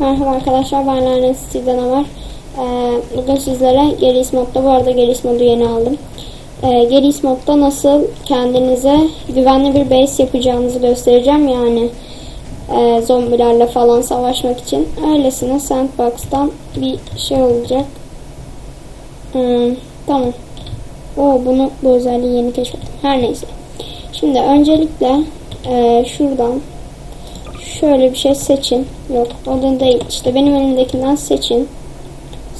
Merhaba arkadaşlar ben Lanet City'den Ömer. Ee, bugün sizlere Geris modda bu arada Geris modu yeni aldım. Ee, Geris modda nasıl kendinize güvenli bir base yapacağınızı göstereceğim yani e, zombilerle falan savaşmak için. Öylesine sandbox'tan bir şey olacak. Hmm, tamam. Oo, bunu bu özelliği yeni keşfettim. Her neyse. Şimdi öncelikle e, şuradan şöyle bir şey seçin. Yok o da değil. İşte benim elimdekinden seçin.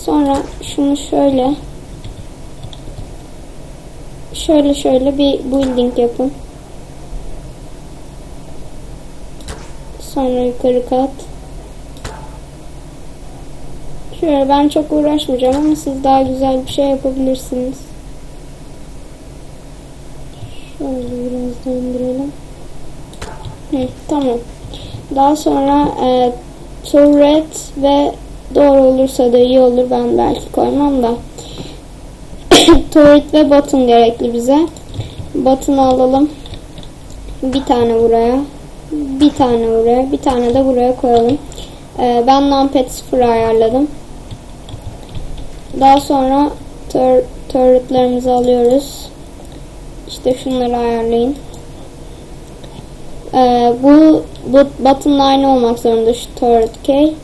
Sonra şunu şöyle şöyle şöyle bir building yapın. Sonra yukarı kat. Şöyle ben çok uğraşmayacağım ama siz daha güzel bir şey yapabilirsiniz. Şöyle biraz döndürelim. Hı, tamam. Daha sonra e, turret ve doğru olursa da iyi olur. Ben belki koymam da. turret ve button gerekli bize. Button'ı alalım. Bir tane buraya. Bir tane buraya. Bir tane de buraya koyalım. E, ben numpad 0 ayarladım. Daha sonra tur turretlarımızı alıyoruz. İşte şunları ayarlayın. Ee, bu, bu button'la aynı olmak zorunda şu turret key.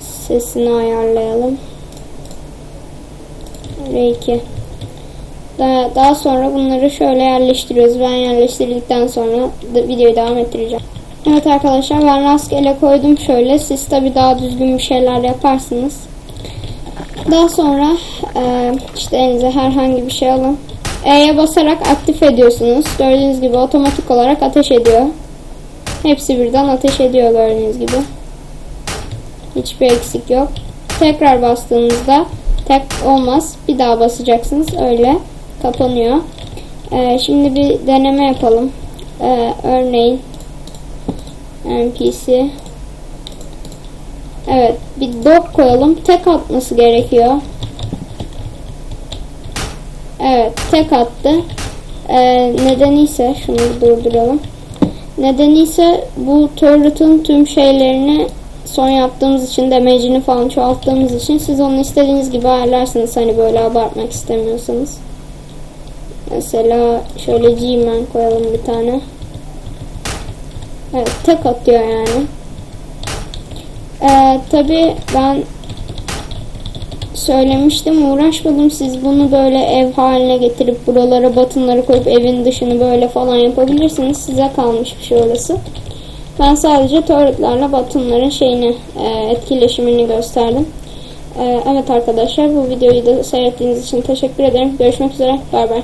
Sesini ayarlayalım. R2. Daha, daha sonra bunları şöyle yerleştiriyoruz. Ben yerleştirdikten sonra videoyu devam ettireceğim. Evet arkadaşlar ben rastgele koydum şöyle. Siz tabi daha düzgün bir şeyler yaparsınız. Daha sonra e, işte elinize herhangi bir şey alın. E'ye basarak aktif ediyorsunuz. Gördüğünüz gibi otomatik olarak ateş ediyor. Hepsi birden ateş ediyor gördüğünüz gibi. Hiçbir eksik yok. Tekrar bastığınızda tek olmaz. Bir daha basacaksınız. Öyle kapanıyor. Ee, şimdi bir deneme yapalım. Ee, örneğin NPC Evet bir dog koyalım. Tek atması gerekiyor. Evet tek attı. Ee, nedeni ise şunu durduralım. Nedeni ise bu turret'ın tüm şeylerini son yaptığımız için damage'ini falan çoğalttığımız için siz onu istediğiniz gibi ayarlarsınız hani böyle abartmak istemiyorsanız. Mesela şöyle G-Man koyalım bir tane. Evet tek atıyor yani. Ee, Tabi ben söylemiştim. Uğraşmadım. Siz bunu böyle ev haline getirip buralara batınları koyup evin dışını böyle falan yapabilirsiniz. Size kalmış bir şey orası. Ben sadece turretlarla batınların şeyini e, etkileşimini gösterdim. E, evet arkadaşlar bu videoyu da seyrettiğiniz için teşekkür ederim. Görüşmek üzere. Bay bay